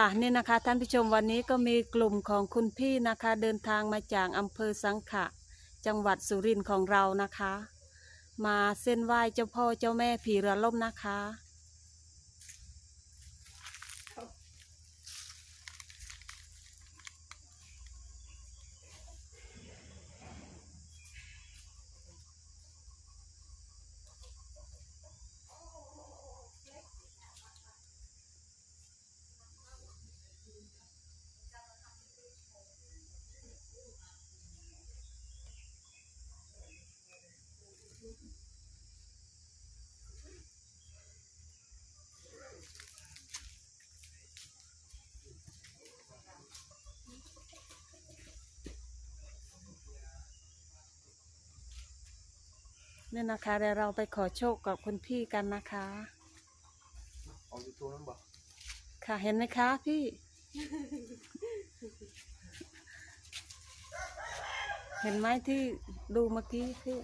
ค่ะนี่นะคะท่านผู้ชมวันนี้ก็มีกลุ่มของคุณพี่นะคะ เดินทางมาจากอำเภอสังขะ จังหวัดสุรินทร์ของเรานะคะ มาเส้นไหว้เจ้าพ่อเจ้าแม่ผีเรือล่มนะคะ นี่นะคะเดี๋ยวเราไปขอโชคกับคุณพี่กันนะคะเอาอยู่ตัวนั้นบ่ค่ะเห็นไหมคะพี่ เห็นไหมที่ดูเมื่อกี้พี่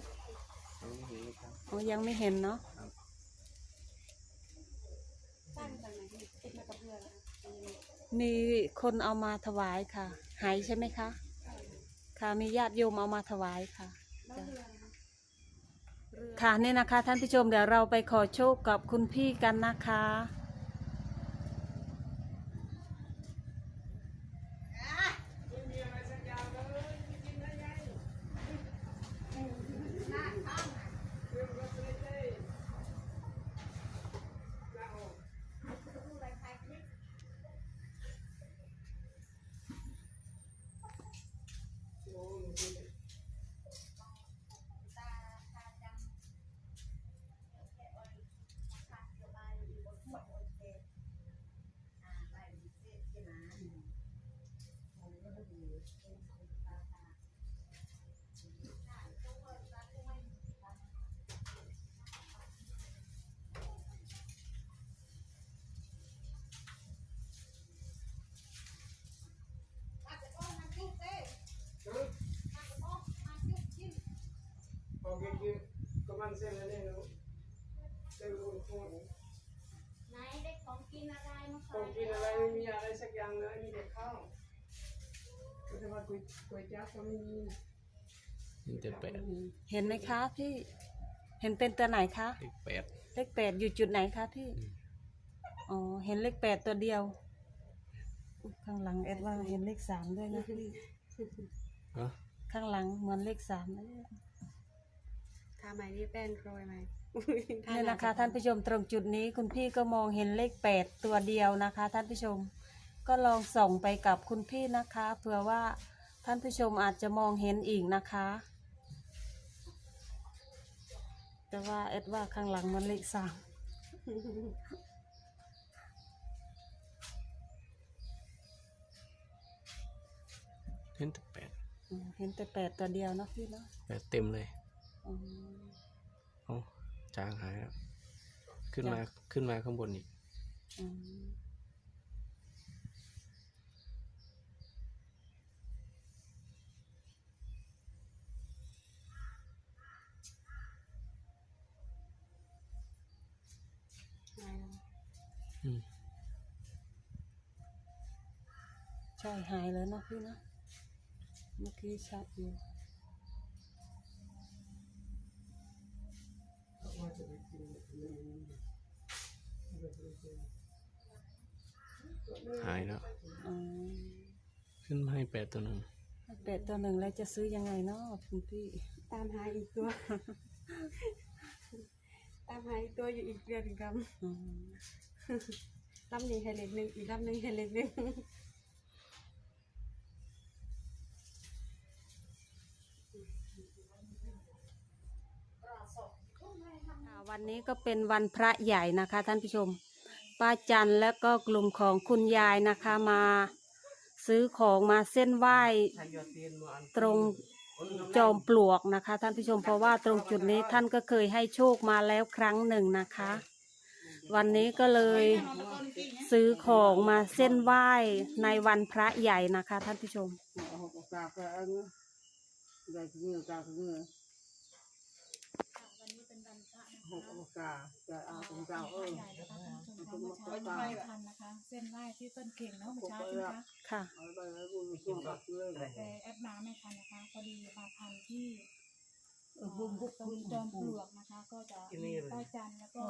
ยังไม่เห็นเลยครับอ๋อยังไม่เห็นเนาะตั้งจากไหนที่ติดมากับเรือนะคะมีคนเอามาถวายค่ะ หายใช่ไหมคะ ค่ะมีญาติโยมเอามาถวายค่ะแล้วเรือนะคะเรือค่ะนี่นะคะ ท่านผู้ชมเดี๋ยวเราไปขอโชคกับคุณพี่กันนะคะ เอาเก็บกินก็มันเส้นแล้วเนี่ยเนาะเส้นรูนโคตรไหนได้ของกินอะไรมาขฝาองกกินอะไรไม่มีอะไรสักอย่างเลยมีแต่ข้าวก็จะว่าก๋วยก๋วยจั๊บก็ไม่มีนี่แต่แปดเห็นไหมคะพี่ เห็นเป็นตัวไหนคะ เลขแปดเลขแปดอยู่จุดไหนคะพี่ อ๋อ เห็นเลขแปดตัวเดียวอุ๊ยข้างหลังเอ็ดว่าเห็นเลขสามด้วยนะพี่ ฮะข้างหลังเหมือนเลขสามนะ ทำไมนี่แป้นโรยไหมนี่นะคะท่านผู้ชมตรงจุดนี้คุณพี่ก็มองเห็นเลขแปดตัวเดียวนะคะ ท่านผู้ชมก็ลองส่องไปกับคุณพี่นะคะเผื่อว่าท่านผู้ชมอาจจะมองเห็นอีกนะคะ แต่ว่าเอ็ดว่าข้างหลังมันเลขสามเห็นแต่แปดอืมเห็นแต่แปดตัวเดียวเนาะพี่เนาะแปดเต็มเลย อืมเอ้าจางหายแล้วขึ้นมาขึ้นมาข้างบนอีกอืมใช่หายแล้วเนาะพี่เนาะเมื่อกี้ชัดอยู่ หายแล้วอืมขึ้นมาให้แปดตัวหนึ่งเป็ดตัวหนึ่งแล้วจะซื้อยังไงเนาะคุณพี่ตามหาอีกตัว ตามหาอีกตัวอยู่อีกเรือถึงคอืมำลำนี้ให้เล็กหนึ่งอีกลำหนึ่งให้เล็กหนึ่ง วันนี้ก็เป็นวันพระใหญ่นะคะ ท่านผู้ชม ป้าจันและก็กลุ่มของคุณยายนะคะมาซื้อของมาเส้นไหว้ใช้ยอดเตียนมาอันตรงจอมปลวกนะคะ ท่านผู้ชมเพราะว่าตรงจุดนี้ท่านก็เคยให้โชคมาแล้วครั้งหนึ่งนะคะ วันนี้ก็เลยซื้อของมาเส้นไหว้ในวันพระใหญ่นะคะ ท่านผู้ชม หกเอากาจะเอาของเจ้าเออ ใหญ่นะคะท่านผู้ชมเป็นไหว้พันธุ์นะคะ เส้นไหว้ที่ต้นเข่งเนาะเมื่อเช้าใช่ไหมคะ ค่ะแต่แอดมาไม่ทันนะคะพอดีมาทันที่เอ่อตรงจอมปลวกนะคะ ก็จะมีป้าจันแล้วก็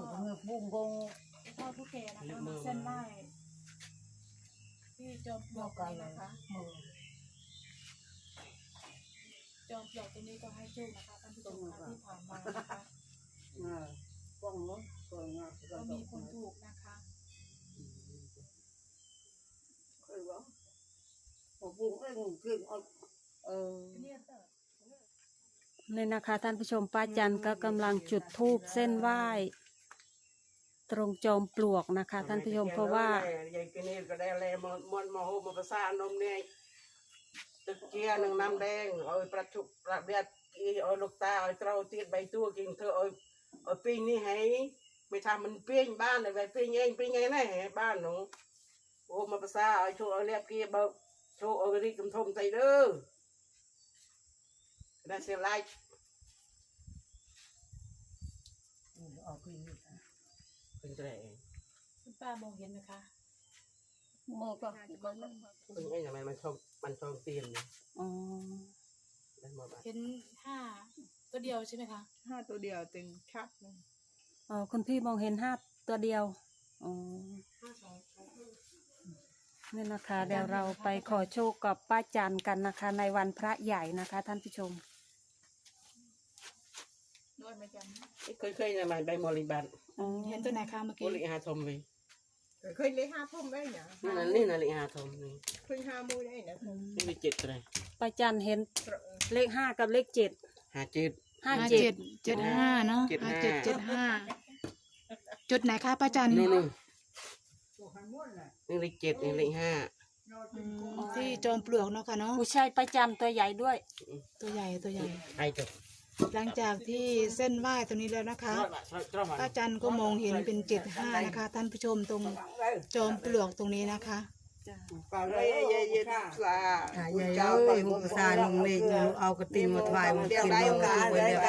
พ่อผู้แก่นะคะมาเส้นไหว้ที่จอมปลวกนี้นะคะจอมปลวกตรงนี้ก็ให้โชคนะคะท่านผู้ชมค่ะที่ผ่านมานะคะ ก็มีคนถูกนะคะนี่นะคะท่านผู้ชมป้าจันก็กำลังจุดธูปเส้นไหว้ ตรงจอมปลวกนะคะ ท่านผู้ชมเพราะว่า ยายกินนี่ก็ได้เลยมมวนมาโฮมาภาษานมเนี่ยตึกเจียหนึ่งน้ำแดงเอาประชุบประเดียดอีเอาลูกตาเอาเต้าเตียดใบตัวกินเธอเอา เอาปิ้งนี่ให้ไม่ทำมันปิ้งบ้านเลยไปปิ้งเองปิ้งไงแน่บ้านหนูโอ้มาภาษาเอาโชว์เอาเรียบกี้เบาโชว์เอารีกำทมใจเด้อได้เสียไลค์เป็นแรง คุณป้ามองเห็นไหมคะ เป็นไงทำไมมันชอบมันชอบเตียนเนี่ย อ๋อ ได้หมดอ่ะ เห็นห้า ตัวเดียวใช่ไหมคะห้าตัวเดียวตึงชักเลยอ๋อคุณพี่มองเห็นห้าตัวเดียวอ๋อนี่นะคะเดี๋ยวเราไปขอโชคกับป้าจันกันนะคะ ในวันพระใหญ่นะคะ ท่านผู้ชมด้วยไม่จเคยเคยทำไมใบมอลิบันอ๋อเห็นตัวไหนคะเมื่อโอกี้ลิหาทมเลยำเคยเลยห้าทุ่มได้เนี่ยนี่นั่นนี่นั่นลิหาทมนี่เคยห้ามูได้เนี่ยนี่มีเจ็ดเลยป้าจันเห็นเลขห้ากับเลขเจ็ดหาเจ็ด ห้าห้าเจ็เจ็ดดเจ็ดห้าเนาะเจ็ดห้าห้าเจ็ดเจ็ดห้าจุดไหนคะป้าจันนู่นนู่นนี่เลขเจ็ดนี่เลขห้าอืมที่จอมปลวกเนาะค่ะเนาะผู้ชายป้าจันตัวใหญ่ด้วย ตัวใหญ่ตัวใหญ่ ไอ้จบหลังจากที่เส้นไหว้ตรงนี้แล้วนะคะตรงมาป้าจันก็มองเห็นเป็นเจ็ดห้านะคะ ท่านผู้ชมตรงจอมปลวกตรงนี้นะคะ ก่อนเลยยายยืนสาอ่ายายเอ้ยหุบซาลงเลยเอากระติงมาถวายมันกินมาทุกวันเดียว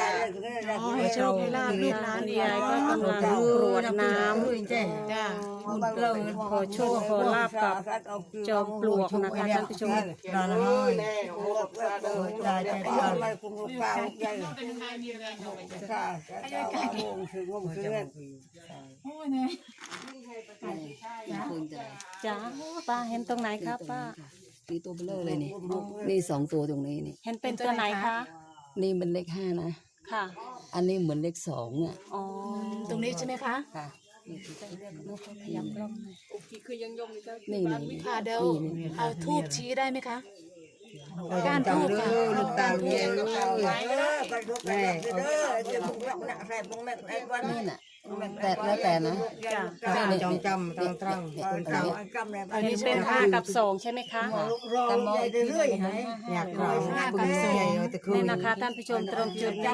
อ๋อให้โชคให้ลาบลูกหลานยายก็กำลังกรวดน้ำจ้าขอโชคขอลาบกับจอมปลวกนะคะท่านผู้ชมเราละน้อยแน่โอ้ซาเด้อใจใจใจไม่คุ้มกับข้าวใจข้าจะเอาวงถึงวงเพื่อนโอ้ยเนี่ย จ้าป้าเห็นตรงไหนครับป้า นี่ตัวเบลอเลยนี่ นี่สองตัวตรงนี้นี่ เห็นเป็นตัวไหนคะ นี่เป็นเลขห้านะ ค่ะ อันนี้เหมือนเลขสองอะ อ๋อ ตรงนี้ใช่ไหมคะค่ะขยับกล้องหน่อยนี่นี่ค่ะเดี๋ยวเอาทูบชี้ได้ไหมคะก้านทูบลูกตาเย็นแม่จะมุกหนักแสบมุกแม่ไอ้วันนี่น่ะ แต่แล้วแต่นะจ้าจองจำตรงตรงตรงจำเลยอันนี้เป็นห้ากับสองใช่ไหมคะลูกรอใหญ่เรื่อยๆอยากรอใหญ่แต่คืนี่นะคะท่านผู้ชมตรงจุดนี้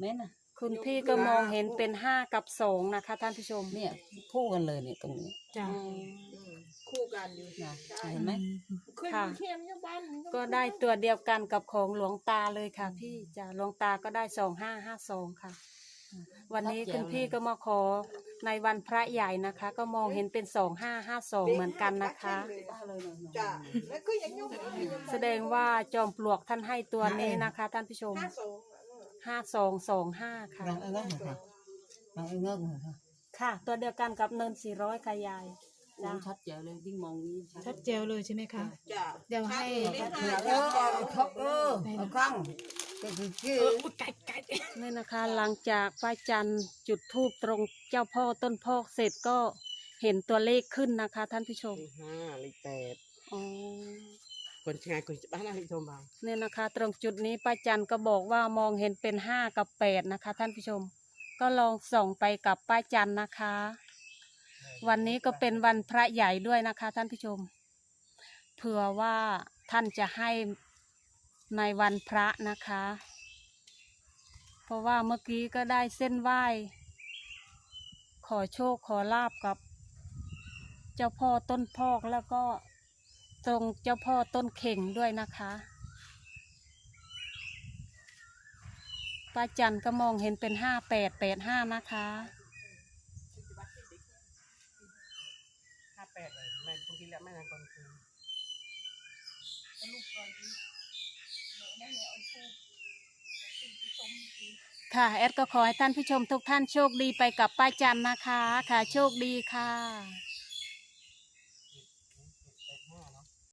แม่น่ะคุณพี่ก็มองเห็นเป็นห้ากับสองนะคะ ท่านผู้ชมเนี่ยคู่กันเลยเนี่ยตรงนี้จ้าอืมคู่กันอยู่นะเห็นไหมค่ะเทียมยังบ้านก็ได้ตัวเดียวกันกับของหลวงตาเลยค่ะ พี่จ้าหลวงตาก็ได้สองห้าห้าสองค่ะ วันนี้คุณพี่ก็มาขอในวันพระใหญ่นะคะ ก็มองเห็นเป็นสองห้าห้าสองเหมือนกันนะคะ จ้าแล้วก็ยังยุ่งแสดงว่าจอมปลวกท่านให้ตัวนี้นะคะ ท่านผู้ชมห้าสองห้าสองสองห้าค่ะรังเอื้องเหรอคะรังเอื้องเหรอคะค่ะ ตัวเดียวกันกับเนินสี่ร้อยค่ะยายโอ้ชัดเจ๋วเลยยิ่งมองนี้ชัชัดดเจวเลยใช่ไหมคะ จ้าเดี๋ยวให้ เออเขาเออเอาข้าง ก็คือชื่อนี่นะคะ หลังจากป้าจันจุดธูปตรงเจ้าพ่อต้นพอกเสร็จก็เห็นตัวเลขขึ้นนะคะ ท่านผู้ชมเลขห้าเลขแปดอ๋อคนชายคนบ้านอะไรชมบ้างเนี่ยนะคะ ตรงจุดนี้ป้าจันก็บอกว่ามองเห็นเป็นห้ากับแปดนะคะ ท่านผู้ชม ก็ลองส่องไปกับป้าจันนะคะ วันนี้ก็เป็นวันพระใหญ่ด้วยนะคะ ท่านผู้ชม เผื่อว่าท่านจะให้ ในวันพระนะคะ เพราะว่าเมื่อกี้ก็ได้เส้นไหว้ ขอโชคขอลาบกับ เจ้าพ่อต้นพอกแล้วก็ตรงเจ้าพ่อต้นเข่งด้วยนะคะป้าจันก็มองเห็นเป็นห้าแปดแปดห้านะคะห้าแปดเลยแม่พวกที่แล้วแม่นางคนคือ ค่ะแอดก็ขอให้ท่านผู้ชมทุกท่านโชคดีไปกับป้าจันนะคะ ค่ะโชคดีค่ะ